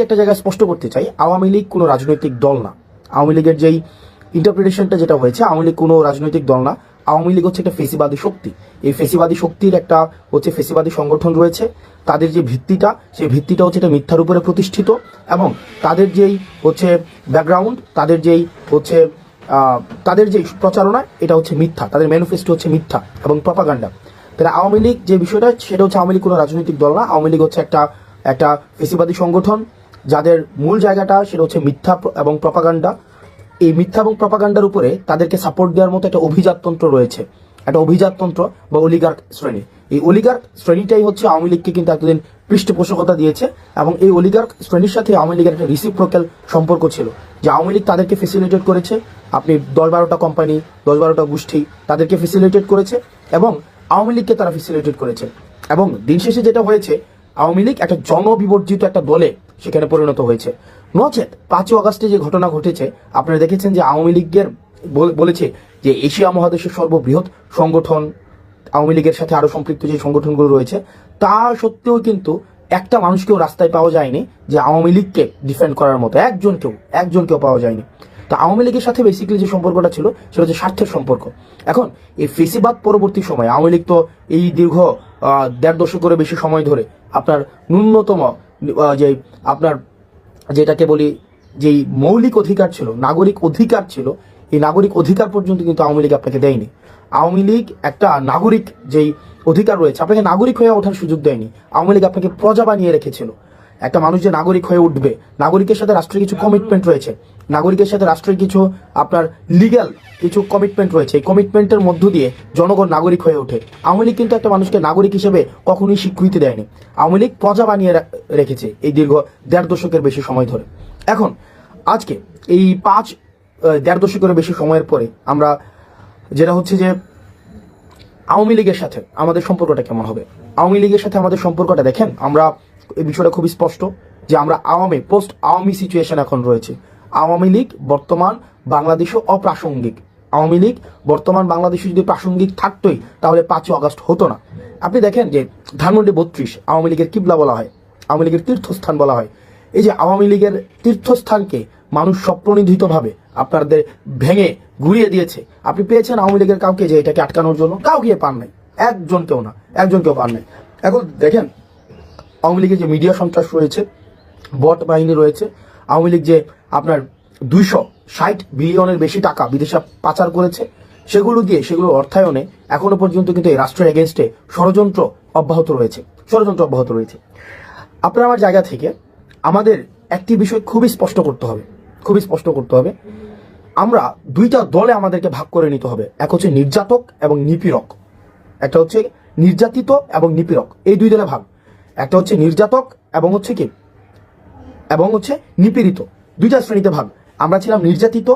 একটা জায়গায় স্পষ্ট করতে চাই, আওয়ামী লীগ কোনো রাজনৈতিক দল না। আওয়ামী লীগের যেই ইন্টারপ্রিটেশনটা যেটা হয়েছে, আওয়ামী লীগ কোনো রাজনৈতিক দল না। আওয়ামী লীগ হচ্ছে একটা ফেসিবাদী শক্তি। এই ফেসিবাদী শক্তির একটা হচ্ছে ফেসিবাদী সংগঠন রয়েছে। তাদের যে ভিত্তিটা, সেই ভিত্তিটা হচ্ছে এটা মিথ্যার উপরে প্রতিষ্ঠিত এবং তাদের যেই হচ্ছে ব্যাকগ্রাউন্ড তাদের যেই হচ্ছে তাদের যে প্রচারণা, এটা হচ্ছে মিথ্যা। তাদের ম্যানিফেস্টো হচ্ছে মিথ্যা এবং প্রপাগান্ডা তাহলে আওয়ামী লীগ যে বিষয়টা, সেটা হচ্ছে আওয়ামী লীগ কোনো রাজনৈতিক দল না। আওয়ামী লীগ হচ্ছে একটা একটা ফেসিবাদী সংগঠন। যাদের মূল জায়গাটা সেটা হচ্ছে মিথ্যা এবং প্রপাগান্ডা। এই মিথ্যা এবং প্রপাগান্ডার উপরে তাদেরকে সাপোর্ট দেওয়ার মতো একটা অভিজাততন্ত্র রয়েছে। একটা অভিজাততন্ত্র বা অলিগার্ক শ্রেণি। এই অলিগার্ক শ্রেণীটাই হচ্ছে আওয়ামী লীগকে কিন্তু এতদিন পৃষ্ঠপোষকতা দিয়েছে এবং এই অলিগার্ক শ্রেণির সাথে আওয়ামী লীগের একটা রিসিপ্রোক্যাল সম্পর্ক ছিল। যে আওয়ামী লীগ তাদেরকে ফেসিলিটেট করেছে। আপনি দশ বারোটা কোম্পানি দশ বারোটা গোষ্ঠী তাদেরকে ফেসিলিটেট করেছে এবং আওয়ামী লীগকে তারা ফেসিলিটেট করেছে। এবং দিন শেষে যেটা হয়েছে আওয়ামী লীগ একটা জনবিবর্জিত একটা দলে সেখানে পরিণত হয়েছে। নচেত পাঁচই অগাস্টে যে ঘটনা ঘটেছে, আপনারা দেখেছেন যে আওয়ামী লীগের বল- বলেছে যে এশিয়া মহাদেশের সর্ববৃহৎ সংগঠন, আওয়ামী লীগের সাথে আরও সম্পৃক্ত যে সংগঠনগুলো রয়েছে, তা সত্ত্বেও কিন্তু একটা মানুষকেও রাস্তায় পাওয়া যায়নি যে আওয়ামী লীগকে ডিফেন্ড করার মতো। একজনকেও একজনকেও পাওয়া যায়নি। তো আওয়ামী লীগের সাথে বেসিক্যালি যে সম্পর্কটা ছিল, সেটা হচ্ছে স্বার্থের সম্পর্ক। এখন এই ফেসিবাদ পরবর্তী সময়, আওয়ামী লীগ তো এই দীর্ঘ দেড় দশকেরও বেশি সময় ধরে আপনার ন্যূনতম যে আপনার যেটাকে বলি যেই মৌলিক অধিকার ছিল, নাগরিক অধিকার ছিল, এই নাগরিক অধিকার পর্যন্ত কিন্তু আওয়ামী লীগ আপনাকে দেয়নি। আওয়ামী লীগ একটা নাগরিক যেই অধিকার রয়েছে, আপনাকে নাগরিক হয়ে ওঠার সুযোগ দেয়নি। আওয়ামী লীগ আপনাকে প্রজা বানিয়ে রেখেছিল। একটা মানুষ যে নাগরিক হয়ে উঠবে, নাগরিকের সাথে রাষ্ট্রের কিছু কমিটমেন্ট রয়েছে, নাগরিকের সাথে রাষ্ট্রের কিছু আপনার লিগ্যাল কিছু কমিটমেন্ট রয়েছে, এই কমিটমেন্টের মধ্য দিয়ে জনগণ নাগরিক হয়ে ওঠে। আওয়ামী লীগ কিন্তু একটা মানুষকে নাগরিক হিসেবে কখনোই স্বীকৃতি দেয়নি। আওয়ামী লীগ প্রজা বানিয়ে রেখেছে এই দীর্ঘ দেড় দশকের বেশি সময় ধরে। এখন, আজকে এই পাঁচ দেড় দশকের বেশি সময়ের পরে আমরা যেটা হচ্ছে যে আওয়ামী লীগের সাথে আমাদের সম্পর্কটা কেমন হবে? আওয়ামী লীগের সাথে আমাদের সম্পর্কটা দেখেন, আমরা এই বিষয়টা খুবই স্পষ্ট যে আমরা আওয়ামী পোস্ট আওয়ামী সিচুয়েশন এখন রয়েছে। আওয়ামী লীগ বর্তমান বাংলাদেশও অপ্রাসঙ্গিক। আওয়ামী লীগ বর্তমান বাংলাদেশে যদি প্রাসঙ্গিক থাকতোই, তাহলে পাঁচই অগস্ট হতো না। আপনি দেখেন যে ধানমন্ডি বত্রিশ, আওয়ামী লীগের কিবলা বলা হয়, আওয়ামী লীগের তীর্থস্থান বলা হয়। এই যে আওয়ামী লীগের তীর্থস্থানকে মানুষ স্বপ্রনিধিতভাবে আপনাদের ভেঙে ঘুরিয়ে দিয়েছে, আপনি পেয়েছেন আওয়ামী লীগের কাউকে যে এটাকে আটকানোর জন্য? কাউকে পান নাই। একজন কেউ না, একজন কেউ পান নাই। এখন দেখেন আওয়ামী লীগের যে মিডিয়া সন্ত্রাস রয়েছে বট বাহিনী রয়েছে, আওয়ামী লীগ যে আপনার দুইশো ষাট বিলিয়নের বেশি টাকা বিদেশে পাচার করেছে, সেগুলো দিয়ে, সেগুলো অর্থায়নে এখনও পর্যন্ত কিন্তু এই রাষ্ট্রের এগেনস্টে ষড়যন্ত্র অব্যাহত রয়েছে, ষড়যন্ত্র অব্যাহত রয়েছে। আপনার আমার জায়গা থেকে আমাদের একটি বিষয় খুবই স্পষ্ট করতে হবে, খুবই স্পষ্ট করতে হবে। আমরা দুইটা দলে আমাদেরকে ভাগ করে নিতে হবে, এক হচ্ছে নির্যাতক এবং নিপীড়ক, একটা হচ্ছে নির্যাতিত এবং নিপীড়ক, এই দুই দলে ভাগ। একটা হচ্ছে নির্যাতক এবং হচ্ছে কি? এবং হচ্ছে নিপীড়িত। দুইটা শ্রেণীতে ভাগ। আমরা ছিলাম নির্যাতিত,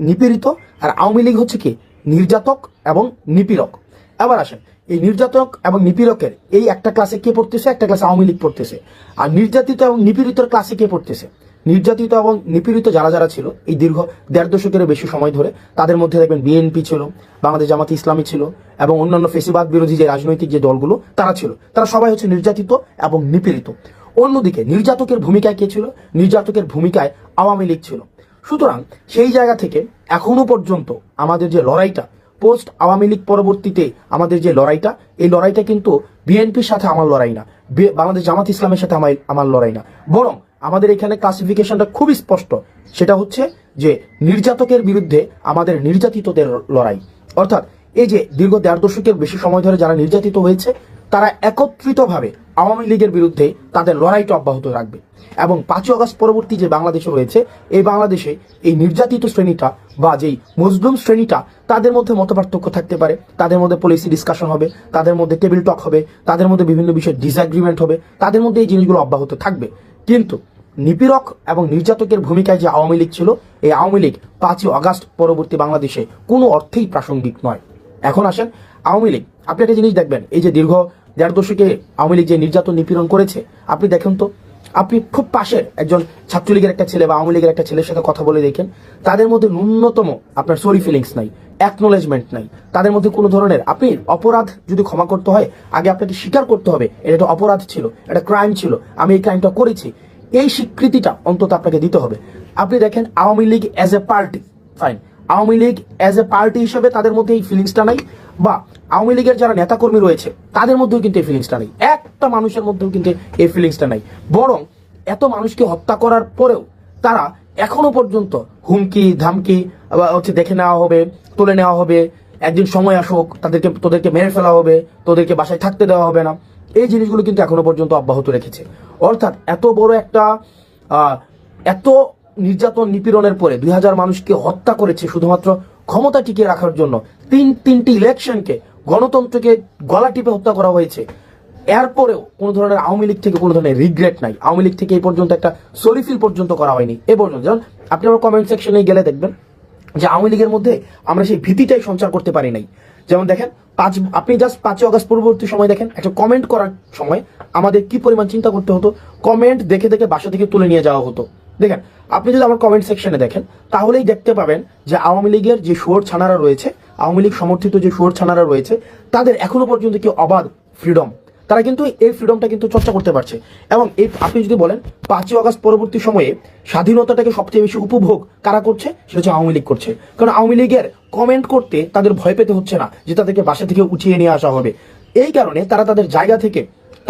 নিপীড়িত আর আওয়ামী লীগ হচ্ছে কি? নির্যাতক এবং নিপীড়ক। এবার আসেন, এই নির্যাতক এবং নিপীড়কের এই একটা ক্লাসে কে পড়তেছে? একটা ক্লাসে আওয়ামী লীগ পড়তেছে। আর নির্যাতিত এবং নিপীড়িতর ক্লাসে কে পড়তেছে? নির্যাতিত এবং নিপীড়িত যারা যারা ছিল, এই দীর্ঘ দেড় দশকেরও বেশি সময় ধরে তাদের মধ্যে দেখবেন বিএনপি ছিল, বাংলাদেশ জামাত ইসলামী ছিল, এবং অন্যান্য ফেসিবাদ বিরোধী যে রাজনৈতিক যে দলগুলো, তারা ছিল। তারা সবাই হচ্ছে নির্যাতিত এবং নিপীড়িত। অন্যদিকে নির্যাতকের ভূমিকায় কে ছিল? নির্যাতকের ভূমিকায় আওয়ামী লীগ ছিল। সুতরাং সেই জায়গা থেকে এখনও পর্যন্ত আমাদের যে লড়াইটা পোস্ট আওয়ামী লীগ পরবর্তীতে আমাদের যে লড়াইটা, এই লড়াইটা কিন্তু বিএনপির সাথে আমার লড়াই না। বাংলাদেশ জামাত ইসলামের সাথে আমার আমার লড়াই না। বরং আমাদের এখানে ক্লাসিফিকেশনটা খুবই স্পষ্ট। সেটা হচ্ছে যে নির্যাতকের বিরুদ্ধে আমাদের নির্যাতিতদের লড়াই। অর্থাৎ এই যে দীর্ঘ দেড় দশকের বেশি সময় ধরে যারা নির্যাতিত হয়েছে, তারা একত্রিতভাবে আওয়ামী লীগের বিরুদ্ধে তাদের লড়াইটা অব্যাহত রাখবে। এবং পাঁচই অগস্ট পরবর্তী যে বাংলাদেশে রয়েছে, এই বাংলাদেশে এই নির্যাতিত শ্রেণীটা বা যেই মজলুম শ্রেণীটা, তাদের মধ্যে মতপার্থক্য থাকতে পারে। তাদের মধ্যে পলিসি ডিসকাশন হবে, তাদের মধ্যে টেবিল টক হবে, তাদের মধ্যে বিভিন্ন বিষয়ে ডিসএগ্রিমেন্ট হবে, তাদের মধ্যে এই জিনিসগুলো অব্যাহত থাকবে। কিন্তু নিপীড়ক এবং নির্যাতকের ভূমিকায় যে আওয়ামী লীগ ছিল, এই আওয়ামী লীগ পাঁচই অগাস্ট পরবর্তী বাংলাদেশে কোনো অর্থেই প্রাসঙ্গিক নয়। এখন আসেন আওয়ামী লীগ। আপনি একটা জিনিস দেখবেন, এই যে দীর্ঘ দেড় দশকে আওয়ামী লীগ যে নির্যাতন নিপীড়ন করেছে, আপনি দেখেন তো আপনি খুব পাশের একজন ছাত্রলীগের একটা ছেলে বা আওয়ামী লীগের একটা ছেলের সাথে কথা বলে দেখেন, তাদের মধ্যে ন্যূনতম আপনার সরি ফিলিংস নাই অ্যাকনোলেজমেন্ট নাই। তাদের মধ্যে কোনো ধরনের আপনি অপরাধ যদি ক্ষমা করতে হয়, আগে আপনাকে স্বীকার করতে হবে, এটা একটা অপরাধ ছিল, এটা ক্রাইম ছিল, আমি এই ক্রাইমটা করেছি। এই স্বীকৃতিটা অন্তত আপনাকে দিতে হবে। আপনি দেখেন Awami League as a party fine Awami League as a party হিসেবে তাদের মধ্যে এই ফিলিংসটা নাই বা আওয়ামী লীগের যারা নেতাকর্মী রয়েছে, তাদের মধ্যেও কিন্তু এই ফিলিংসটা নেই। একটা মানুষের মধ্যেও কিন্তু এই ফিলিংসটা নাই। বরং এত মানুষকে হত্যা করার পরেও তারা এখনও পর্যন্ত হুমকি, ধামকি হচ্ছে দেখে নেওয়া হবে, তুলে নেওয়া হবে। একদিন সময় আসুক, তাদেরকে, তোদেরকে মেরে ফেলা হবে, তোদেরকে বাসায় থাকতে দেওয়া হবে না। এই জিনিসগুলো কিন্তু এখনও পর্যন্ত অব্যাহত রেখেছে। অর্থাৎ এত বড় একটা এত নির্যাতন নিপীড়নের পরে দুই হাজার মানুষকে হত্যা করেছে শুধুমাত্র ক্ষমতা টিকিয়ে রাখার জন্য। তিন, তিনটি ইলেকশনকে গণতন্ত্রকে গলা টিপে হত্যা করা হয়েছে। এরপরেও কোনো ধরনের আওয়ামী লীগ থেকে কোনো ধরনের রিগ্রেট নাই। আওয়ামী লীগ থেকে এই পর্যন্ত একটা সরিফিল পর্যন্ত করা হয়নি। এ পর্যন্ত। যেমন আপনি আমার কমেন্ট সেকশনে গেলে দেখবেন যে আওয়ামী লীগের মধ্যে আমরা সেই ভীতিটাই সঞ্চার করতে পারি নাই। যেমন দেখেন, পাঁচ, আপনি জাস্ট পাঁচই অগস্ট পূর্ববর্তী সময় দেখেন, একটা কমেন্ট করার সময় আমাদের কি পরিমাণ চিন্তা করতে হতো? কমেন্ট দেখে দেখে বাসা থেকে তুলে নিয়ে যাওয়া হতো। দেখেন আপনি যদি আমার কমেন্ট সেকশনে দেখেন, তাহলেই দেখতে পাবেন যে আওয়ামী লীগের যে শুয়োর ছানারা রয়েছে, আওয়ামী লীগ সমর্থিত যে শুয়োর ছানারা রয়েছে, তাদের এখনও পর্যন্ত কি অবাধ ফ্রিডম তারা কিন্তু এই ফ্রিডমটা কিন্তু চর্চা করতে পারছে। এবং এই আপনি যদি বলেন, পাঁচই অগস্ট পরবর্তী সময়ে স্বাধীনতাটাকে সবচেয়ে বেশি উপভোগ কারা করছে? সেটা হচ্ছে আওয়ামী লীগ করছে। কারণ আওয়ামী লীগের কমেন্ট করতে তাদের ভয় পেতে হচ্ছে না যে তাদেরকে বাসা থেকে উঠিয়ে নিয়ে আসা হবে। এই কারণে তারা তাদের জায়গা থেকে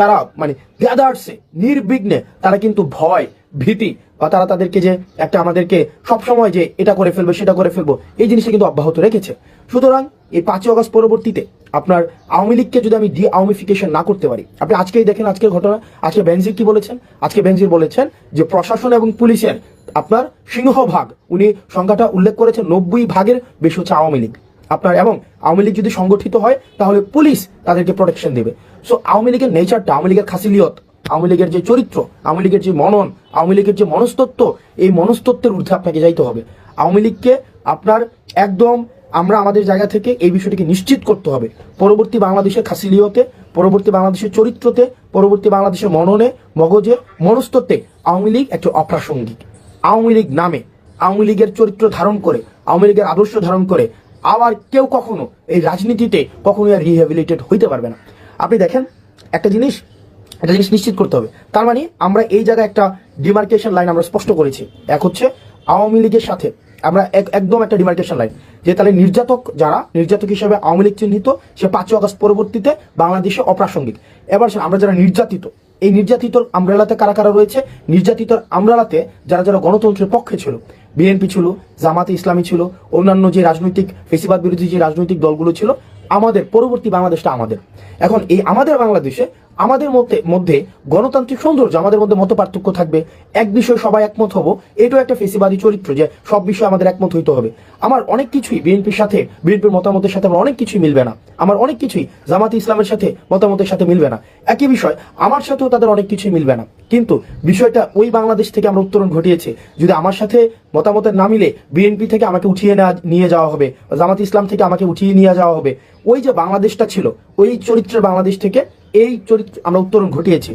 তারা মানে গ্যাদার্সে নির্বিঘ্নে তারা কিন্তু ভয়, ভীতি বা তারা তাদেরকে যে একটা আমাদেরকে সবসময় যে এটা করে ফেলব, সেটা করে ফেলব, এই জিনিসটা কিন্তু অব্যাহত রেখেছে। সুতরাং এই পাঁচই অগস্ট পরবর্তীতে আপনার আওয়ামী লীগকে যদি আমি ডি আওয়ামিফিকেশন না করতে পারি, আপনি আজকেই দেখেন আজকের ঘটনা, আজকে বেনজির কি বলেছেন? আজকে বেনজির বলেছেন যে প্রশাসন এবং পুলিশের আপনার সিংহভাগ, উনি সংখ্যাটা উল্লেখ করেছেন নব্বই ভাগের বেশি হচ্ছে আওয়ামী লীগ। আপনার এবং আওয়ামী লীগ যদি সংগঠিত হয়, তাহলে পুলিশ তাদেরকে প্রোটেকশন দেবে। সো আওয়ামী লীগের নেচারটা আওয়ামী লীগের খাসিলিয়ত আওয়ামী লীগের যে চরিত্র আওয়ামী লীগের যে মনন আওয়ামী লীগের যে মনস্তত্ত্ব, এই মনস্তত্ত্বের ঊর্ধ্বে আপনাকে যাইতে হবে। আওয়ামী লীগকে আপনার একদম আমরা আমাদের জায়গা থেকে এই বিষয়টিকে নিশ্চিত করতে হবে। পরবর্তী বাংলাদেশের খাসিলিয়তে পরবর্তী বাংলাদেশের চরিত্রতে, পরবর্তী বাংলাদেশের মননে, মগজে, মনস্তত্ত্বে আওয়ামী লীগ একটা অপ্রাসঙ্গিক। আওয়ামী লীগ নামে আওয়ামী লীগের চরিত্র ধারণ করে আওয়ামী লীগের আদর্শ ধারণ করে, আবার কেউ কখনো এই রাজনীতিতে কখনো আর রিহ্যাবিলিটেড হইতে পারবে না। আপনি দেখেন, একটা জিনিস একটা জিনিস নিশ্চিত করতে হবে। তার মানে আমরা এই জায়গায় একটা ডিমার্কেশন লাইন আমরা স্পষ্ট করেছি। এক হচ্ছে আওয়ামী লীগের সাথে আমরা এক- একদম একটা ডিমার্কেশন লাইন যে তাহলে নির্যাতক যারা, নির্যাতক হিসেবে আওয়ামী লীগ চিহ্নিত, সে পাঁচই আগস্ট পরবর্তীতে বাংলাদেশে অপ্রাসঙ্গিক। এবার আমরা যারা নির্যাতিত, এই নির্যাতিত আমরালাতে কারা কারা রয়েছে? নির্যাতিত আমরালাতে যারা যারা গণতন্ত্রের পক্ষে ছিল, বিএনপি ছিল, জামাতে ইসলামী ছিল, অন্যান্য যে রাজনৈতিক ফেসিবাদ বিরোধী যে রাজনৈতিক দলগুলো ছিল আমাদের পরবর্তী বাংলাদেশটা আমাদের। এখন এই আমাদের বাংলাদেশে আমাদের মধ্যে মধ্যে গণতান্ত্রিক সৌন্দর্য, আমাদের মধ্যে মত পার্থক্য থাকবে। এক বিষয়ে সবাই একমত হব, এটাও একটা ফেসিবাদী চরিত্র যে সব বিষয়ে আমাদের একমত হইতে হবে। আমার অনেক কিছুই বিএনপির সাথে, বিএনপির মতামতের সাথে আমার অনেক কিছুই মিলবে না। আমার অনেক কিছুই জামাতি ইসলামের সাথে মতামতের সাথে মিলবে না। একই বিষয়, আমার সাথেও তাদের অনেক কিছুই মিলবে না। কিন্তু বিষয়টা ওই বাংলাদেশ থেকে আমরা উত্তরণ ঘটিয়েছে। যদি আমার সাথে মতামতের না মিলে বিএনপি থেকে আমাকে উঠিয়ে নিয়ে যাওয়া হবে, জামাত ইসলাম থেকে আমাকে উঠিয়ে নিয়ে যাওয়া হবে, ওই যে বাংলাদেশটা ছিল, ওই চরিত্রের বাংলাদেশ থেকে এই চরিত্র আমরা উত্তরণ ঘটিয়েছি।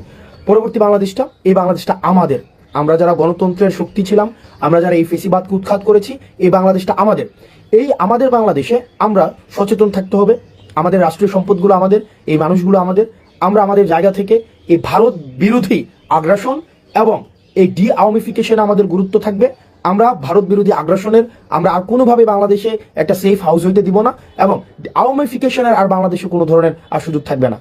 পরবর্তী বাংলাদেশটা, এই বাংলাদেশটা আমাদের। আমরা যারা গণতন্ত্রের শক্তি ছিলাম, আমরা যারা এই ফেসিবাদকে উৎখাত করেছি, এই বাংলাদেশটা আমাদের। এই আমাদের বাংলাদেশে আমরা সচেতন থাকতে হবে। আমাদের রাষ্ট্রীয় সম্পদগুলো আমাদের, এই মানুষগুলো আমাদের। আমরা আমাদের জায়গা থেকে এই ভারত বিরোধী আগ্রাসন এবং এই ডি আওয়ামিফিকেশনে আমাদের গুরুত্ব থাকবে। আমরা ভারত বিরোধী আগ্রাসনের, আমরা আর কোনোভাবে বাংলাদেশে একটা সেফ হাউস হইতে দিব না এবং আওয়ামিফিকেশনের আর বাংলাদেশে কোনো ধরনের আর সুযোগ থাকবে না।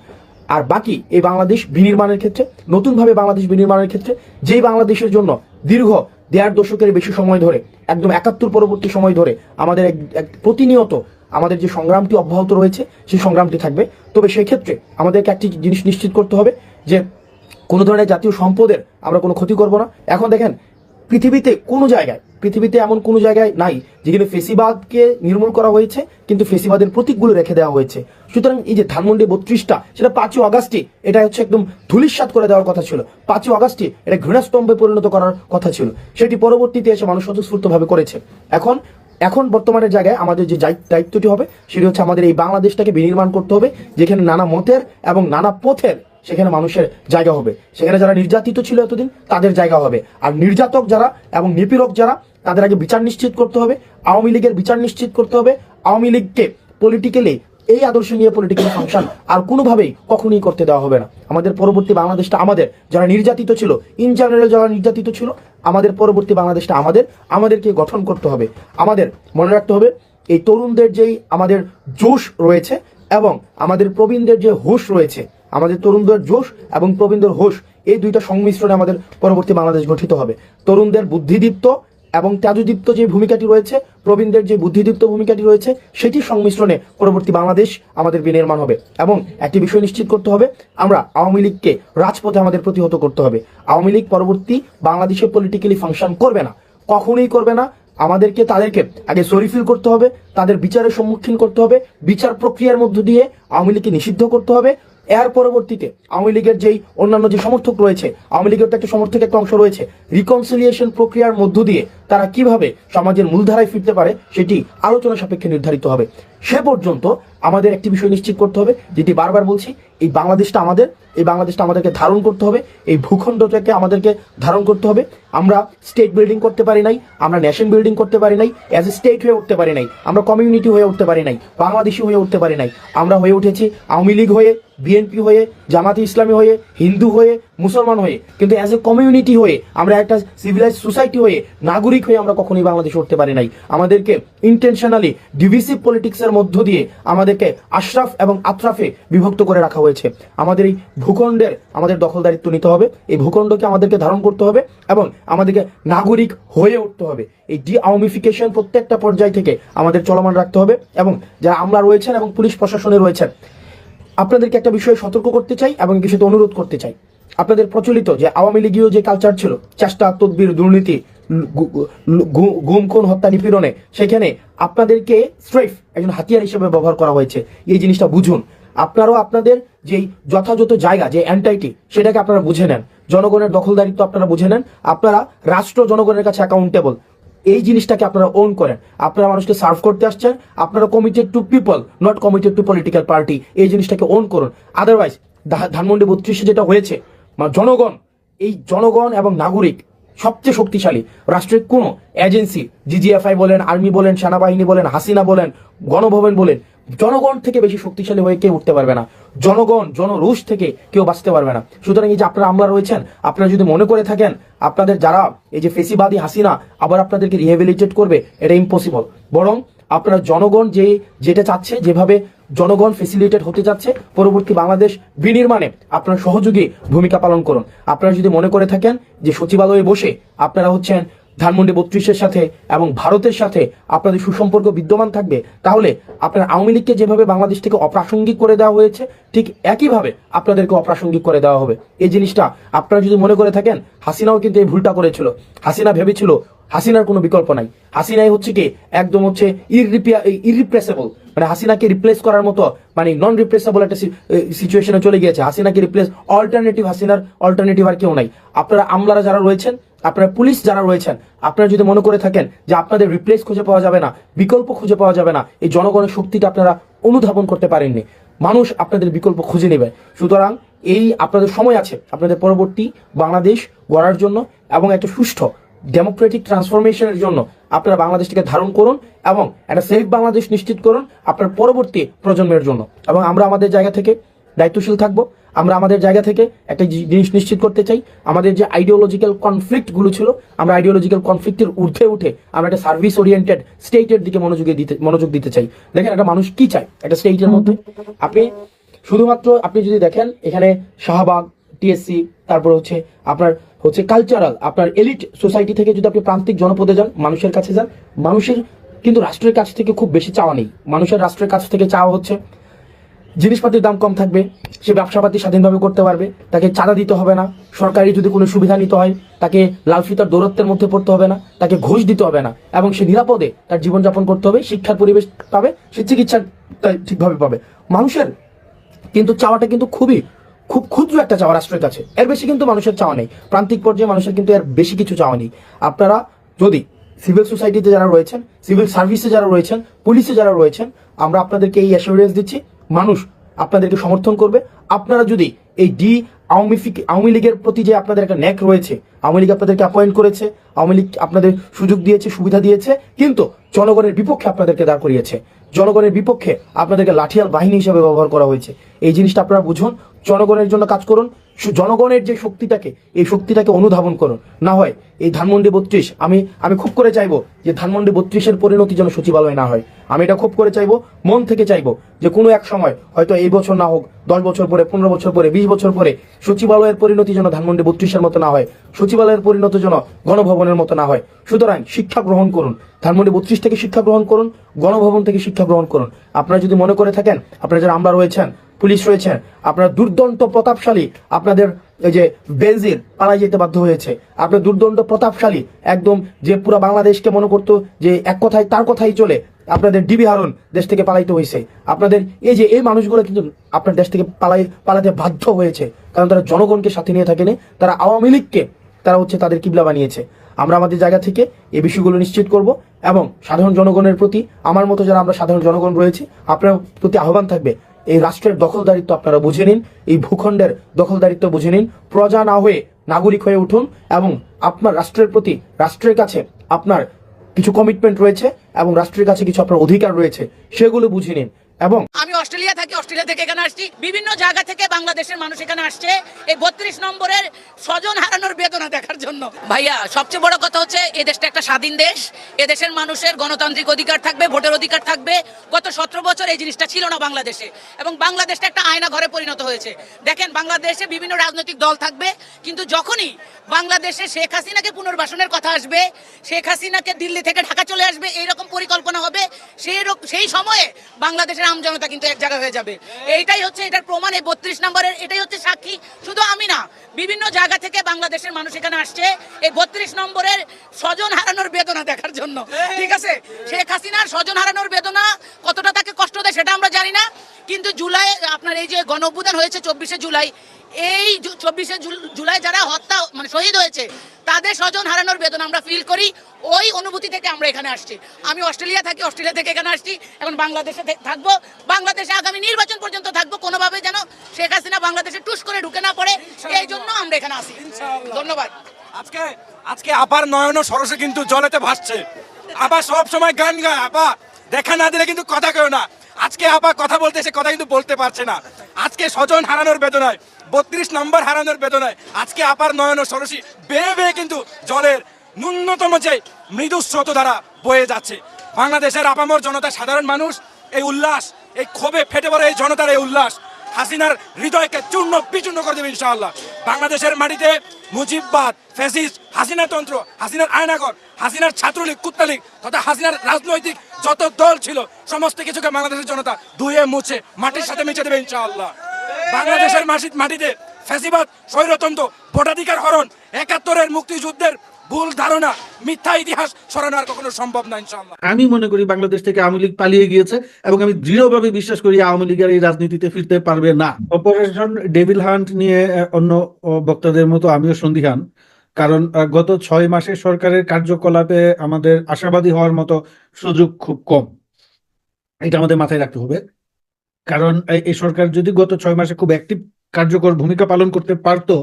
আর বাকি এই বাংলাদেশ বিনির্মাণের ক্ষেত্রে, নতুনভাবে বাংলাদেশ বিনির্মাণের ক্ষেত্রে, যেই বাংলাদেশের জন্য দীর্ঘ দেড় দশকের বেশি সময় ধরে, একদম একাত্তর পরবর্তী সময় ধরে আমাদের এক- প্রতিনিয়ত আমাদের যে সংগ্রামটি অব্যাহত রয়েছে, সেই সংগ্রামটি থাকবে। তবে সেই ক্ষেত্রে আমাদেরকে একটি জিনিস নিশ্চিত করতে হবে যে কোনো ধরনের জাতীয় সম্পদের আমরা কোনো ক্ষতি করব না। এখন দেখেন পৃথিবীতে কোনো জায়গায়, পৃথিবীতে এমন কোনো জায়গায় নাই যেখানে ফেসিবাদকে নির্মূল করা হয়েছে, কিন্তু ফেসিবাদের প্রতীকগুলো রেখে দেওয়া হয়েছে। সুতরাং এই যে ধানমন্ডি বত্রিশটা, সেটা পাঁচই অগাস্টে এটা হচ্ছে একদম ধুলিস্বাদ করে দেওয়ার কথা ছিল। পাঁচই অগাস্টে এটা ঘৃণাস্তম্ভে পরিণত করার কথা ছিল। সেটি পরবর্তীতে এসে মানুষ স্বতঃস্ফূর্তভাবে করেছে। এখন এখন বর্তমানের জায়গায় আমাদের যে দায়িত্ব- দায়িত্বটি হবে, সেটি হচ্ছে আমাদের এই বাংলাদেশটাকে বিনির্মাণ করতে হবে, যেখানে নানা মতের এবং নানা পথের সেখানে মানুষের জায়গা হবে। সেখানে যারা নির্যাতিত ছিল এতদিন, তাদের জায়গা হবে। আর নির্যাতক যারা এবং নিপীড়ক যারা, তাদের আগে বিচার নিশ্চিত করতে হবে। আওয়ামী লীগের বিচার নিশ্চিত করতে হবে। আওয়ামী লীগকে পলিটিক্যালি এই আদর্শ নিয়ে পলিটিক্যাল ফাংশন আর কোনোভাবেই কখনোই করতে দেওয়া হবে না। আমাদের পরবর্তী বাংলাদেশটা আমাদের। যারা নির্যাতিত ছিল ইন জেনারেল যারা নির্যাতিত ছিল, আমাদের পরবর্তী বাংলাদেশটা আমাদের। আমাদেরকে গঠন করতে হবে। আমাদের, মনে রাখতে হবে, এই তরুণদের যেই আমাদের জোশ রয়েছে এবং আমাদের প্রবীণদের যে হুশ রয়েছে আমাদের তরুণদের জোশ এবং প্রবীণদের হোশ, এই দুইটা সংমিশ্রণে আমাদের পরবর্তী বাংলাদেশ গঠিত হবে। তরুণদের বুদ্ধিদীপ্ত এবং ত্যাজদীপ্ত যে ভূমিকাটি রয়েছে, প্রবীণদের যে বুদ্ধিদীপ্ত ভূমিকাটি রয়েছে সেটির সংমিশ্রণে পরবর্তী বাংলাদেশ আমাদের বিনির্মাণ হবে এবং একটি বিষয় নিশ্চিত করতে হবে, আমরা আওয়ামী লীগকে রাজপথে আমাদের প্রতিহত করতে হবে। আওয়ামী লীগ পরবর্তী বাংলাদেশে পলিটিক্যালি ফাংশন করবে না, কখনোই করবে না। আমাদেরকে, তাদেরকে আগে সরিফিল করতে হবে, তাদের বিচারের সম্মুখীন করতে হবে, বিচার প্রক্রিয়ার মধ্য দিয়ে আওয়ামী লীগকে নিষিদ্ধ করতে হবে। এর পরবর্তীতে আওয়ামী লীগের যেই অন্যান্য যে সমর্থক রয়েছে, আওয়ামী লীগের তো একটা সমর্থক একটা অংশ রয়েছে রিকনসিলিয়েশন প্রক্রিয়ার মধ্য দিয়ে তারা কীভাবে সমাজের মূলধারায় ফিরতে পারে সেটি আলোচনা সাপেক্ষে নির্ধারিত হবে। সে পর্যন্ত আমাদের একটি বিষয় নিশ্চিত করতে হবে, যেটি বারবার বলছি, এই বাংলাদেশটা আমাদের, এই বাংলাদেশটা আমাদেরকে ধারণ করতে হবে, এই ভূখণ্ডটাকে আমাদেরকে ধারণ করতে হবে। আমরা স্টেট বিল্ডিং করতে পারি নাই, আমরা ন্যাশন বিল্ডিং করতে পারি নাই অ্যাজ এ স্টেট হয়ে উঠতে পারি নাই, আমরা কমিউনিটি হয়ে উঠতে পারি নাই, বাংলাদেশি হয়ে উঠতে পারি নাই। আমরা হয়ে উঠেছি আওয়ামী লীগ হয়ে বিএনপি হয়ে, জামাতে ইসলামী হয়ে, হিন্দু হয়ে মুসলমান হয়ে, কিন্তু অ্যাজ এ কমিউনিটি হয়ে, আমরা একটা সিভিলাইজ সোসাইটি হয়ে, নাগরিক হয়ে আমরা কখনোই বাংলাদেশ উঠতে পারি নাই। আমাদেরকে ইন্টেনশনালি ডিভিসিভ পলিটিক্সের মধ্য দিয়ে আমাদেরকে আশরাফ এবং আত্রাফে বিভক্ত করে রাখা হয়েছে। আমাদের এই ভূখণ্ডের আমাদের দখলদারিত্ব নিতে হবে, এই ভূখণ্ডকে আমাদেরকে ধারণ করতে হবে এবং আমাদেরকে নাগরিক হয়ে উঠতে হবে। এই ডি আওয়ামিফিকেশন প্রত্যেকটা পর্যায় থেকে আমাদের চলমান রাখতে হবে এবং যারা আমরা রয়েছেন এবং পুলিশ প্রশাসনে রয়েছেন, আপনাদেরকে একটা বিষয়ে সতর্ক করতে চাই এবং বিষয়তে অনুরোধ করতে চাই। আপনাদের প্রচলিত যে আওয়ামী লীগীয় যে কালচার ছিল, চেষ্টা, তদবির, দুর্নীতি গুম, খুন, হত্যা, নিপীড়নে, সেখানে আপনাদেরকে স্ট্রেফ একজন হাতিয়ার হিসেবে ব্যবহার করা হয়েছে। এই জিনিসটা বুঝুন। আপনারাও আপনাদের যেই যথাযথ জায়গা, যে অ্যান্টাইটি সেটাকে আপনারা বুঝে নেন। জনগণের দখলদারিত্ব আপনারা বুঝে নেন। আপনারা রাষ্ট্র জনগণের কাছে অ্যাকাউন্টেবল এই জিনিসটাকে আপনারা ওন করেন। আপনারা মানুষকে সার্ভ করতে আসছেন। আপনারা committed to people not committed to political party এই জিনিসটাকে ওন করুন। আদারওয়াইজ ধানমন্ডি বত্রিশে যেটা হয়েছে মানে জনগণ, এই জনগণ এবং নাগরিক সবচেয়ে শক্তিশালী। রাষ্ট্রের কোনো এজেন্সি জিজিএফআই বলেন আর্মি বলেন, সেনাবাহিনী বলেন, হাসিনা বলেন, গণভবন বলেন, জনগণ থেকে বেশি শক্তিশালী হয়ে কেউ উঠতে পারবে না। জনগণ জনরোষ থেকে কেউ বাঁচতে পারবে না। সুতরাং এই যে আপনারা আমলা রয়েছেন, আপনারা যদি মনে করে থাকেন, আপনাদের যারা এই যে ফেসিবাদী হাসিনা আবার আপনাদেরকে রিহেবিলিটেট করবে, এটা ইম্পসিবল বরং আপনারা জনগণ যে, যেটা চাচ্ছে, যেভাবে জনগণ ফেসিলিটেট হতে যাচ্ছে, পরবর্তী বাংলাদেশ বিনির্মাণে আপনার সহযোগী ভূমিকা পালন করুন। আপনারা যদি মনে করে থাকেন যে সচিবালয়ে বসে আপনারা হচ্ছেন ধানমন্ডি বত্রিশের সাথে এবং ভারতের সাথে আপনাদের সুসম্পর্ক বিদ্যমান থাকবে, তাহলে আপনার আওয়ামী লীগকে যেভাবে বাংলাদেশ থেকে অপ্রাসঙ্গিক করে দেওয়া হয়েছে, ঠিক একইভাবে আপনাদেরকে অপ্রাসঙ্গিক করে দেওয়া হবে। এই জিনিসটা আপনারা যদি মনে করে থাকেন, হাসিনাও কিন্তু এই ভুলটা করেছিল। হাসিনা ভেবেছিল হাসিনার কোনো বিকল্প নাই। হাসিনাই হচ্ছে কি, একদম হচ্ছে ইরিপ্রেসেবল মানে হাসিনাকে রিপ্লেস করার মতো মানে নন রিপ্লেসেবল একটা সিচুয়েশনে চলে গিয়েছে। হাসিনাকে রিপ্লেস অল্টারনেটিভ হাসিনার অল্টারনেটিভ আর কেউ নাই। আপনারা আমলারা যারা রয়েছেন, আপনারা পুলিশ যারা রয়েছেন, আপনারা যদি মনে করে থাকেন যে আপনাদের রিপ্লেস খুঁজে পাওয়া যাবে না, বিকল্প খুঁজে পাওয়া যাবে না, এই জনগণের শক্তিটা আপনারা অনুধাবন করতে পারেননি। মানুষ আপনাদের বিকল্প খুঁজে নেবে। সুতরাং এই আপনাদের সময় আছে, আপনাদের পরবর্তী বাংলাদেশ গড়ার জন্য এবং একটা সুষ্ঠু ডেমোক্রেটিক ট্রান্সফরমেশনের জন্য আপনারা বাংলাদেশটিকে ধারণ করুন এবং একটা সেফ বাংলাদেশ নিশ্চিত করুন আপনার পরবর্তী প্রজন্মের জন্য। এবং আমরা আমাদের জায়গা থেকে দায়িত্বশীল থাকব। আমরা আমাদের জায়গা থেকে একটা জিনিস নিশ্চিত করতে চাই। আমাদের যে আইডিওলজিক্যাল কনফ্লিক্টগুলো ছিল, আমরা আইডিওলজিক্যাল কনফ্লিক্টের ঊর্ধ্বে উঠে আমরা একটা সার্ভিস ওরিয়েন্টেড স্টেটের দিকে মনোযোগে দিতে মনোযোগ দিতে চাই। দেখেন একটা মানুষ কি চায় একটা স্টেটের মধ্যে? আপনি শুধুমাত্র আপনি যদি দেখেন এখানে শাহবাগ টিএসসি তারপর হচ্ছে আপনার হচ্ছে কালচারাল আপনার এলিট সোসাইটি থেকে যদি আপনি প্রান্তিক জনপদে যান, মানুষের কাছে যান, মানুষের কিন্তু রাষ্ট্রের কাছ থেকে খুব বেশি চাওয়া নেই। মানুষের রাষ্ট্রের কাছ থেকে চাওয়া হচ্ছে জিনিসপাতির দাম কম থাকবে, সে ব্যবসাপাতি স্বাধীনভাবে করতে পারবে, তাকে চাঁদা দিতে হবে না, সরকারি যদি কোনো সুবিধা নিতে হয়, তাকে লাল ফিতার দৌরত্বের মধ্যে পড়তে হবে না, তাকে ঘুষ দিতে হবে না, এবং সে নিরাপদে তার জীবনযাপন করতে হবে, শিক্ষার পরিবেশ পাবে, সে চিকিৎসা ঠিকভাবে পাবে। মানুষের কিন্তু চাওয়াটা কিন্তু খুবই খুব ক্ষুদ্র একটা চাওয়া রাষ্ট্রের কাছে এর বেশি কিন্তু মানুষের চাওয়া নেই। প্রান্তিক পর্যায়ে মানুষের কিন্তু এর বেশি কিছু চাওয়া নেই। আপনারা যদি সিভিল সোসাইটিতে যারা রয়েছেন, সিভিল সার্ভিসে যারা রয়েছেন, পুলিশে যারা রয়েছেন, আমরা আপনাদেরকে এই অ্যাসুরেন্স দিচ্ছি, মানুষ আপনাদেরকে সমর্থন করবে। আপনারা যদি এই ডি আওয়ামী আওয়ামী লীগের প্রতি যে আপনাদের একটা ন্যাক রয়েছে, আওয়ামী লীগ আপনাদেরকে অ্যাপয়েন্ট করেছে, আওয়ামী লীগ আপনাদের সুযোগ দিয়েছে, সুবিধা দিয়েছে, কিন্তু জনগণের বিপক্ষে আপনাদেরকে দাঁড় করিয়েছে। জনগণের বিপক্ষে আপনাদেরকে লাঠিয়াল বাহিনী হিসেবে ব্যবহার করা হয়েছে। এই জিনিসটা আপনারা বুঝুন জনগণের জন্য কাজ করুন জনগণের যে শক্তিটাকে, এই শক্তিটাকে অনুধাবন করুন। না হয় এই ধানমন্ডি বত্রিশ, আমি আমি খুব করে চাইব যে ধানমন্ডি বত্রিশের পরিণতি যেন সচিবালয় না হয়। আমি এটা খুব করে চাইব, মন থেকে চাইব যে কোনো এক সময় হয়তো এই বছর না হোক, দশ বছর পরে, পনেরো বছর পরে, বিশ বছর পরে সচিবালয়ের পরিণতি যেন ধানমন্ডি বত্রিশের মতো না হয়, সচিবালয়ের পরিণতি যেন গণভবনের মতো না হয়। সুতরাং শিক্ষা গ্রহণ করুন, ধানমন্ডি বত্রিশ থেকে শিক্ষা গ্রহণ করুন, গণভবন থেকে শিক্ষা গ্রহণ করুন। আপনারা যদি মনে করে থাকেন, আপনারা যারা আমরা রয়েছেন পুলিশ রয়েছেন আপনার দুর্দন্ত প্রতাপশালী আপনাদের যে বেনজির পালাই যেতে বাধ্য হয়েছে। আপনার দুর্দন্ত প্রতাপশালী একদম যে পুরো বাংলাদেশকে মনে করতো যে এক কথায় তার কথাই চলে, আপনাদের ডিবি হারুন দেশ থেকে পালাইতে হয়েছে। আপনাদের এই যে এই মানুষগুলো কিন্তু আপনার দেশ থেকে পালাই, পালাতে বাধ্য হয়েছে। কারণ তারা জনগণকে সাথে নিয়ে থাকেনি, তারা আওয়ামী লীগকে, তারা হচ্ছে তাদের কিবলা বানিয়েছে। আমরা আমাদের জায়গা থেকে এই বিষয়গুলো নিশ্চিত করব এবং সাধারণ জনগণের প্রতি আমার মতো যারা আমরা সাধারণ জনগণ রয়েছে, আপনার প্রতি আহ্বান থাকবে এই রাষ্ট্রের দখলদারিত্ব আপনারা বুঝে নিন, এই ভূখণ্ডের দখলদারিত্ব বুঝে নিন, প্রজা না হয়ে নাগরিক হয়ে উঠুন এবং আপনার রাষ্ট্রের প্রতি, রাষ্ট্রের কাছে আপনার কিছু কমিটমেন্ট রয়েছে এবং রাষ্ট্রের কাছে কিছু আপনার অধিকার রয়েছে, সেগুলো বুঝে নিন এবং আমি অস্ট্রেলিয়া থাকি, অস্ট্রেলিয়া থেকে এখানে আসছি। বিভিন্ন জায়গা থেকে বাংলাদেশের মানুষ এখানে আসছে। এই বত্রিশ নম্বরের স্বজন হারানোর বেদনা দেখার জন্য। ভাইয়া, সবচেয়ে বড় কথা হচ্ছে এই দেশটা একটা স্বাধীন দেশ। এ দেশের মানুষের গণতান্ত্রিক অধিকার থাকবে, ভোটের অধিকার থাকবে। গত সতেরো বছর এই জিনিসটা ছিল না বাংলাদেশে। এবং বাংলাদেশটা একটা আয়না ঘরে পরিণত হয়েছে। দেখেন, বাংলাদেশে বিভিন্ন রাজনৈতিক দল থাকবে, কিন্তু যখনই বাংলাদেশে শেখ হাসিনাকে পুনর্বাসনের কথা আসবে, শেখ হাসিনাকে দিল্লি থেকে ঢাকা চলে আসবে, এইরকম পরিকল্পনা হবে, সেই সেই সময়ে বাংলাদেশের আমজনতা কিন্তু এক জায়গায় হয়ে যাবে। এইটাই হচ্ছে এটার প্রমাণ এই বত্রিশ নম্বরের এটাই হচ্ছে সাক্ষী। শুধু আমি না বিভিন্ন জায়গা থেকে বাংলাদেশের মানুষ এখানে আসছে। এই বত্রিশ নম্বরের স্বজন হারানোর বেদনা দেখার জন্য। ঠিক আছে? শেখ হাসিনার স্বজন হারানোর বেদনা কতটা তাকে কষ্ট দেয় সেটা আমরা জানি না। কিন্তু জুলাই আপনার এই যে গণ হয়েছে চব্বিশে জুলাই এই চব্বিশে জুলাই যারা হত্যা মানে শহীদ হয়েছে তাদের স্বজন হারানোর বেদনা আমরা ফিল করি। ওই অনুভূতি থেকে আমরা এখানে আসছি। আমি অস্ট্রেলিয়া থাকি অস্ট্রেলিয়া থেকে এখানে আসছি। এখন বাংলাদেশে থাকব। বাংলাদেশে আগামী নির্বাচন পর্যন্ত থাকব কোনোভাবে যেন শেখ হাসিনা বাংলাদেশে টুস করে ঢুকে না পড়ে এই জন্য আমরা এখানে আসি। ধন্যবাদ। আজকে আজকে আপার নয়ন সরসে কিন্তু জলেতে ভাসছে। আপা সব সময় গান গায়। আপা দেখা না দিলে কিন্তু কথা কেউ না। আজকে আপা কথা বলতে সে কথা কিন্তু বলতে পারছে না। আজকে স্বজন হারানোর বেদনায়, বত্রিশ নম্বর হারানোর বেদনায়, আজকে আপার নয়ন সরসী বেয়ে বেয়ে কিন্তু জলের ন্যূনতম যে মৃদু স্রোত দ্বারা বয়ে যাচ্ছে। বাংলাদেশের আপামর জনতা সাধারণ মানুষ, এই উল্লাস, এই ক্ষোভে ফেটে পড়ে এই জনতার এই উল্লাস হাসিনার হৃদয়কে চূর্ণ বিচূর্ণ করে দেবে ইনশাআল্লাহ। বাংলাদেশের মাটিতে মুজিববাদ ফেসিস হাসিনা তন্ত্র, হাসিনার আয়নাগর, হাসিনার ছাত্রলীগ, কুত্তালীগ তথা হাসিনার রাজনৈতিক যত দল ছিল, সমস্ত কিছুকে বাংলাদেশের জনতা ধুয়ে মুছে মাটির সাথে মিশে দেবে ইনশাআল্লাহ। বাংলাদেশের মাটিতে ফ্যাসিবাদ, স্বৈরতন্ত্র, ভোটাধিকার হরণ, একাত্তরের মুক্তিযুদ্ধের ভুল ধারণা, মিথ্যা ইতিহাস সরানো আর কখনো সম্ভব না আমি মনে করি বাংলাদেশ থেকে আওয়ামী লীগ পালিয়ে গিয়েছে এবং আমি দৃঢ়ভাবে বিশ্বাস করি আওয়ামী লীগের এই রাজনীতিতে ফিরতে পারবে না। অপারেশন ডেভিল হান্ট নিয়ে অন্য বক্তাদের মতো আমিও সন্দিহান। কারণ গত ছয় মাসে সরকারের কার্যকলাপে আমাদের আশাবাদী হওয়ার মতো সুযোগ খুব কম। এটা আমাদের মাথায় রাখতে হবে। কারণ এই সরকার যদি গত ছয় মাসে খুব অ্যাক্টিভ কার্যকর ভূমিকা পালন করতে পারতো,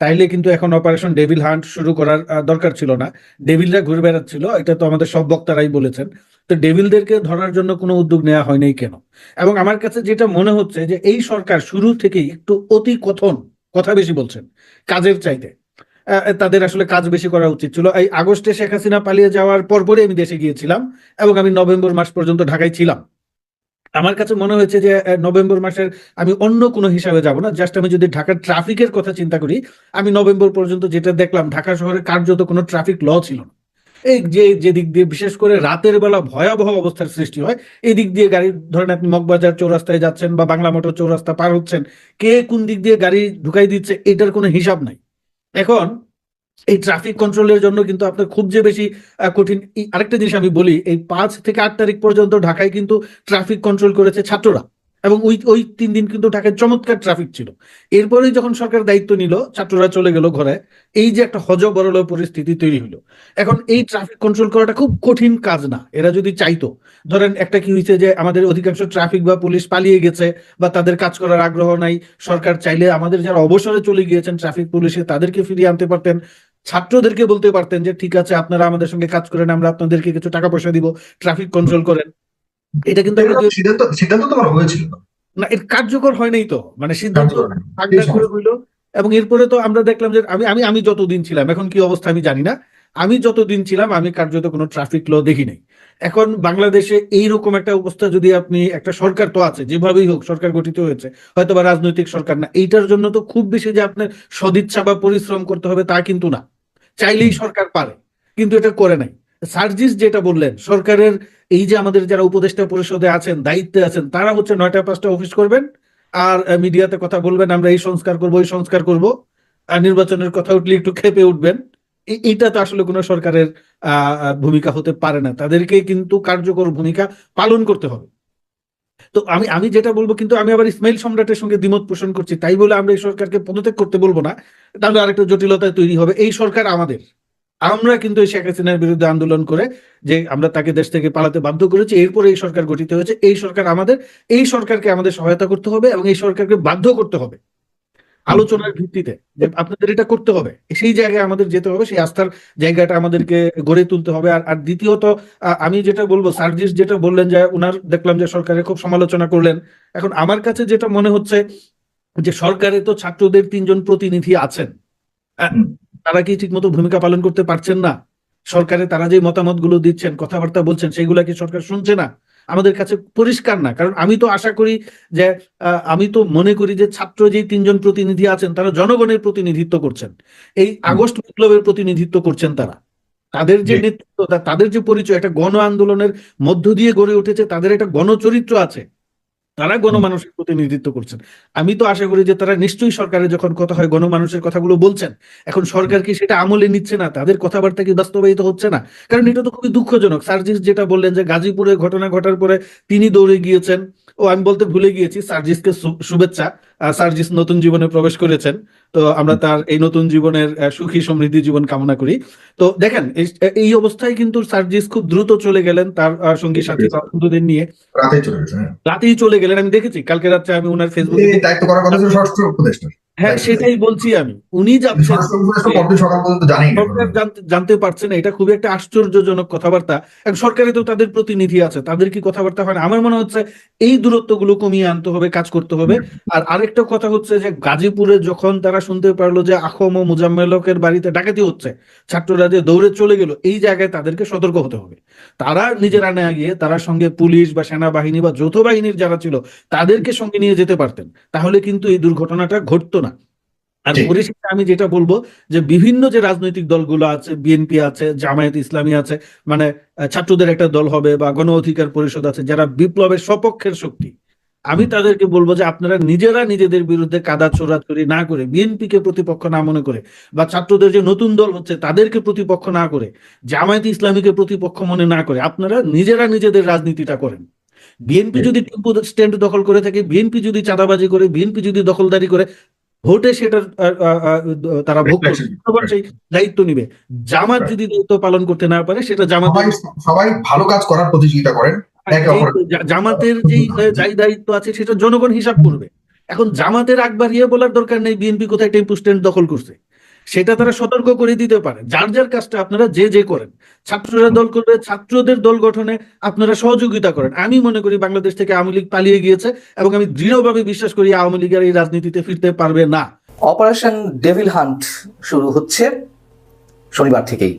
তাইলে কিন্তু এখন অপারেশন ডেভিল হান্ট শুরু করার দরকার ছিল না। ডেভিলরা ঘুরে বেড়াচ্ছিল, এটা তো আমাদের সব বক্তারাই বলেছেন। তো ডেভিলদেরকে ধরার জন্য কোনো উদ্যোগ নেওয়া হয়নি কেন? এবং আমার কাছে যেটা মনে হচ্ছে যে এই সরকার শুরু থেকেই একটু অতি কথন, কথা বেশি বলছেন, কাজের চাইতে। তাদের আসলে কাজ বেশি করা উচিত ছিল। এই আগস্টে শেখ হাসিনা পালিয়ে যাওয়ার পরপরই আমি দেশে গিয়েছিলাম এবং আমি নভেম্বর মাস পর্যন্ত ঢাকায় ছিলাম। আমার কাছে মনে হয়েছে যে নভেম্বর মাসের আমি অন্য কোনো হিসাবে যাব না। জাস্ট আমি যদি ঢাকার ট্রাফিকের কথা চিন্তা করি, আমি নভেম্বর পর্যন্ত যেটা দেখলাম, ঢাকা শহরে কার্যত কোনো ট্রাফিক ল ছিল না। এই যে যে দিক দিয়ে বিশেষ করে রাতের বেলা ভয়াবহ অবস্থার সৃষ্টি হয়, এই দিক দিয়ে গাড়ি, ধরেন আপনি মগবাজার চৌরাস্তায় যাচ্ছেন বা বাংলা মোটর চৌরাস্তা পার হচ্ছেন, কে কোন দিক দিয়ে গাড়ি ঢুকাই দিচ্ছে, এটার কোনো হিসাব নাই। এখন এই ট্রাফিক কন্ট্রোলের জন্য কিন্তু আপনার খুব যে বেশি কঠিন। আরেকটা জিনিস আমি বলি, এই পাঁচ থেকে আট তারিখ পর্যন্ত ঢাকায় কিন্তু ট্রাফিক কন্ট্রোল করেছে ছাত্ররা এবং ওই ওই তিন দিন কিন্তু ঢাকায় চমৎকার ট্রাফিক ছিল। এরপরেই যখন সরকার দায়িত্ব নিল, ছাত্ররা চলে গেল ঘরে, এই যে একটা হজবরল পরিস্থিতি তৈরি হলো। এখন এই ট্রাফিক কন্ট্রোল করাটা খুব কঠিন কাজ না, এরা যদি চাইতো, ধরেন একটা কি হয়েছে যে আমাদের অধিকাংশ ট্রাফিক বা পুলিশ পালিয়ে গেছে বা তাদের কাজ করার আগ্রহ নাই, সরকার চাইলে আমাদের যারা অবসরে চলে গিয়েছেন ট্রাফিক পুলিশে, তাদেরকে ফিরিয়ে আনতে পারতেন। ছাত্রদেরকে বলতে পারতেন যে ঠিক আছে আপনারা আমাদের সঙ্গে কাজ করেন আমরা আপনাদেরকে কিছু টাকা পয়সা দিব ট্রাফিক কন্ট্রোল করেন। এটা কিন্তু সিদ্ধান্ত সিদ্ধান্ত তো করা হয়েছিল। না এর কার্যকর হয় নাই তো। মানে সিদ্ধান্ত আগডা করে হইল এবং এরপরে তো আমরা দেখলাম যে আমি আমি আমি যতদিন ছিলাম এখন কি অবস্থা আমি জানি না। আমি যতদিন ছিলাম আমি কার্যত কোনো ট্রাফিক ল দেখি নাই। এখন বাংলাদেশে এইরকম একটা অবস্থা যদি আপনি একটা সরকার তো আছে যেভাবেই হোক সরকার গঠিত হয়েছে হয়তো বা রাজনৈতিক সরকার না এইটার জন্য তো খুব বেশি যে আপনার সদিচ্ছা বা পরিশ্রম করতে হবে তা কিন্তু না। চাইলেই সরকার পারে, কিন্তু এটা করে নাই। সার্জিস যেটা বললেন, সরকারের এই যে আমাদের যারা উপদেষ্টা পরিষদে আছেন, দায়িত্বে আছেন, তারা হচ্ছে নয়টা পাঁচটা অফিস করবেন আর মিডিয়াতে কথা বলবেন, আমরা এই সংস্কার করব, ওই সংস্কার করব, আর নির্বাচনের কথা উঠলে একটু খেপে উঠবেন। এ- এইটা তো আসলে কোনো সরকারের ভূমিকা হতে পারে না। তাদেরকে কিন্তু কার্যকর ভূমিকা পালন করতে হবে। তো আমি আমি যেটা বলব কিন্তু আমি আবার ইসমাইল সম্রাটের সঙ্গে দ্বিমত পোষণ করছি, তাই বলে আমরা এই সরকারকে পদত্যাগ করতে বলব না। তাহলে আরেকটা জটিলতা তৈরি হবে। এই সরকার আমাদের। আমরা কিন্তু এই শেখ হাসিনার বিরুদ্ধে আন্দোলন করে যে আমরা তাকে দেশ থেকে পালাতে বাধ্য করেছি, এরপরে এই সরকার গঠিত হয়েছে। এই সরকার আমাদের। এই সরকারকে আমাদের সহায়তা করতে হবে এবং এই সরকারকে বাধ্য করতে হবে। আলোচনার ভিত্তিতে যে আপনাদের এটা করতে হবে। সেই জায়গায় আমাদের যেতে হবে সেই আস্থার জায়গাটা আমাদেরকে গড়ে তুলতে হবে। আর আর দ্বিতীয়ত আমি যেটা বলব সার্জিস যেটা বললেন যে উনার দেখলাম যে সরকারের খুব সমালোচনা করলেন। এখন আমার কাছে যেটা মনে হচ্ছে যে সরকারে তো ছাত্রদের তিনজন প্রতিনিধি আছেন। তারা কি ঠিকমতো ভূমিকা পালন করতে পারছেন না? সরকারে তারা যে মতামতগুলো দিচ্ছেন কথাবার্তা বলছেন সেগুলা কি সরকার শুনছে না? আমাদের কাছে পরিষ্কার না। কারণ আমি তো আশা করি যে আহ, আমি তো মনে করি যে ছাত্র যে তিনজন প্রতিনিধি আছেন তারা জনগণের প্রতিনিধিত্ব করছেন। এই আগস্ট বিপ্লবের প্রতিনিধিত্ব করছেন তারা। তাদের যে নেতৃত্ব তা- তাদের যে পরিচয় একটা গণ আন্দোলনের মধ্য দিয়ে গড়ে উঠেছে তাদের একটা গণচরিত্র আছে। তারা গণমানুষের প্রতিনিধিত্ব করছেন। আমি তো আশা করি যে তারা নিশ্চয়ই সরকারে যখন কথা হয় গণমানুষের কথাগুলো বলছেন, এখন সরকার কি সেটা আমলে নিচ্ছে না? তাদের কথাবার্তা কি বাস্তবায়িত হচ্ছে না? কারণ এটা তো খুবই দুঃখজনক। সার্জিস যেটা বললেন যে গাজীপুরে ঘটনা ঘটার পরে তিনি দৌড়ে গিয়েছেন। ও আমি বলতে ভুলে গিয়েছি সার্জিসকে কে শুভেচ্ছা। সার্জিস নতুন জীবনে প্রবেশ করেছেন। তো আমরা তার এই নতুন জীবনের সুখী সমৃদ্ধি জীবন কামনা করি। তো দেখেন এই- অবস্থায় কিন্তু সার্জিস খুব দ্রুত চলে গেলেন তার সঙ্গী সাথী বন্ধুদের নিয়ে। রাতেই চলে গেছে হ্যাঁ। রাতেই চলে গেলেন। আমি দেখেছি কালকে রাত্রে আমি ওনার ফেসবুক দায়িত্ব করার কথা ছিল উপদেষ্টা হ্যাঁ সেটাই বলছি আমি। উনি যাচ্ছেন জানতে- জানতে পারছে না এটা খুবই একটা আশ্চর্যজনক কথাবার্তা। সরকারে তো তাদের প্রতিনিধি আছে তাদের কি কথাবার্তা হয় না? আমার মনে হচ্ছে এই দূরত্বগুলো কমিয়ে আনতে হবে কাজ করতে হবে। আর আরেকটা কথা হচ্ছে যে গাজীপুরে যখন তারা শুনতে পারল যে আখম ও মুজাম্মেলকের বাড়িতে ডাকাতি হচ্ছে ছাত্ররা যে দৌড়ে চলে গেল এই জায়গায় তাদেরকে সতর্ক হতে হবে। তারা নিজেরা না গিয়ে তারা সঙ্গে পুলিশ বা সেনাবাহিনী বা যৌথ বাহিনীর যারা ছিল তাদেরকে সঙ্গে নিয়ে যেতে পারতেন। তাহলে কিন্তু এই দুর্ঘটনাটা ঘটতো না। আর পরিশেষে আমি যেটা বলব যে বিভিন্ন যে রাজনৈতিক দলগুলো আছে বিএনপি আছে জামায়াত ইসলামী আছে মানে ছাত্রদের একটা দল হবে বা গণ অধিকার পরিষদ আছে যারা বিপ্লবের সপক্ষের শক্তি আমি তাদেরকে বলব যে আপনারা নিজেরা নিজেদের বিরুদ্ধে কাদা চোরাচুরি না করে বিএনপিকে প্রতিপক্ষ না মনে করে বা ছাত্রদের যে নতুন দল হচ্ছে তাদেরকে প্রতিপক্ষ না করে জামায়াত ইসলামীকে প্রতিপক্ষ মনে না করে আপনারা নিজেরা নিজেদের রাজনীতিটা করেন। বিএনপি যদি টেম্পো স্ট্যান্ড দখল করে থাকে বিএনপি যদি চাঁদাবাজি করে বিএনপি যদি দখলদারি করে ভোটে আহ, তারা ভোগ সেই দায়িত্ব নিবে। জামাত যদি দায়িত্ব পালন করতে না পারে সেটা জামাত সবাই ভালো কাজ করার প্রতিযোগিতা করেন জামাতের যেই যাই দায়িত্ব আছে সেটা জনগণ হিসাব করবে। এখন জামাতের আগ ইয়ে বলার দরকার নেই বিএনপি কোথায় টেম্পু স্ট্যান্ড দখল করছে। সেটা তারা সতর্ক করে দিতে পারে যার যার কাজটা আপনারা যে যে করেন। ছাত্ররা দল করবে, ছাত্রদের দল গঠনে আপনারা সহযোগিতা করেন। আমি মনে করি বাংলাদেশ থেকে আওয়ামী লীগ পালিয়ে গিয়েছে এবং আমি দৃঢ়ভাবে বিশ্বাস করি আওয়ামী লীগের এই রাজনীতিতে ফিরতে পারবে না। অপারেশন ডেভিল হান্ট শুরু হচ্ছে শনিবার থেকেই।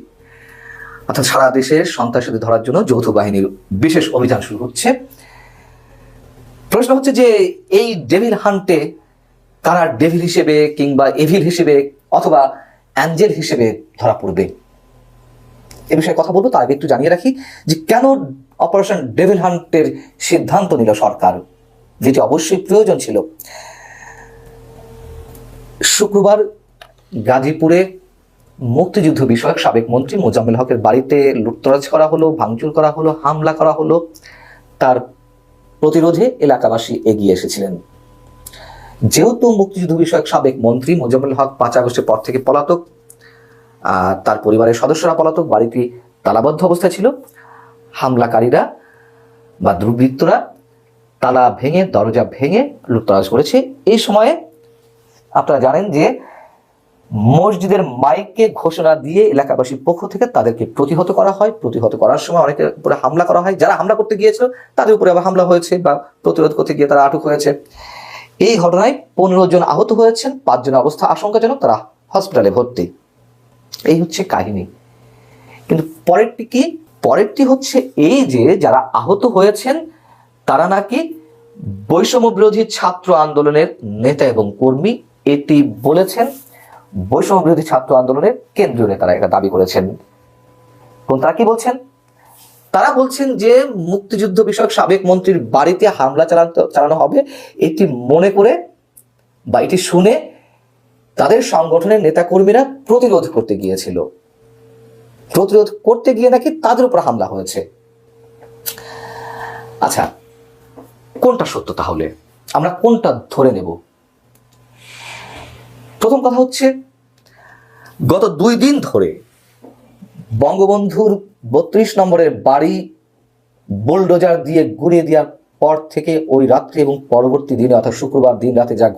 অর্থাৎ সারা দেশে সন্ত্রাসীদের ধরার জন্য যৌথ বাহিনীর বিশেষ অভিযান শুরু হচ্ছে। প্রশ্ন হচ্ছে যে এই ডেভিল হান্টে কারা ডেভিল হিসেবে কিংবা এভিল হিসেবে অথবা অ্যাঞ্জেল হিসেবে ধরা পড়বে। এ বিষয়ে কথা বলব, তার আগে একটু জানিয়ে রাখি যে কেন অপারেশন ডেভিল হান্টের সিদ্ধান্ত নিল সরকার, যেটি অবশ্যই প্রয়োজন ছিল। শুক্রবার গাজীপুরে মুক্তিযুদ্ধ বিষয়ক সাবেক মন্ত্রী মোজাম্মেল হকের বাড়িতে লুটতরাজ করা হলো, ভাঙচুর করা হলো, হামলা করা হলো, তার প্রতিরোধে এলাকাবাসী এগিয়ে এসেছিলেন। যেহেতু মুক্তিযুদ্ধ বিষয়ক সাবেক মন্ত্রী মোজাম্মেল হক পাঁচ আগস্টের পর থেকে পলাতক তার পরিবারের সদস্যরা পলাতক, বাড়িটি তালাবদ্ধ অবস্থায় ছিল। হামলাকারীরা বা দুর্বৃত্তরা তালা ভেঙে, দরজা ভেঙে লুটতরাজ করেছে। এই সময়ে আপনারা জানেন যে মসজিদের মাইকে ঘোষণা দিয়ে এলাকাবাসীর পক্ষ থেকে তাদেরকে প্রতিহত করা হয়। প্রতিহত করার সময় অনেকের উপরে হামলা করা হয়। যারা হামলা করতে গিয়েছিল, তাদের উপরে আবার হামলা হয়েছে বা প্রতিরোধ করতে গিয়ে তারা আটক হয়েছে। এই ঘটনায় পনেরো জন আহত হয়েছেন পাঁচজনের অবস্থা আশঙ্কাজনক, তারা হসপিটালে ভর্তি। এই হচ্ছে কাহিনী। কিন্তু পরেরটি কি? পরেরটি হচ্ছে এই যে যারা আহত হয়েছেন, তারা নাকি বৈষম্য বিরোধী ছাত্র আন্দোলনের নেতা এবং কর্মী। এটি বলেছেন বৈষম্য বিরোধী ছাত্র আন্দোলনের কেন্দ্রীয় নেতারা এটা দাবি করেছেন। কোন তারা কি বলছেন? তারা বলছেন যে মুক্তিযুদ্ধ বিষয়ক সাবেক মন্ত্রীর বাড়িতে হামলা চালাতে চালানো হবে। এটি মনে করে বা এটি শুনে তাদের সংগঠনের নেতাকর্মীরা প্রতিরোধ করতে গিয়েছিল। প্রতিরোধ করতে গিয়ে নাকি তাদের উপর হামলা হয়েছে। আচ্ছা কোনটা সত্য তাহলে? আমরা কোনটা ধরে নেব? প্রথম কথা হচ্ছে, গত দুই দিন ধরে বঙ্গবন্ধুর বত্রিশ নম্বরের বাড়ি বুলডোজার দিয়ে ঘুরিয়ে দেওয়ার পর থেকে ওই রাত্রি এবং পরবর্তী দিনে অর্থাৎ শুক্রবার দিন রাতে যা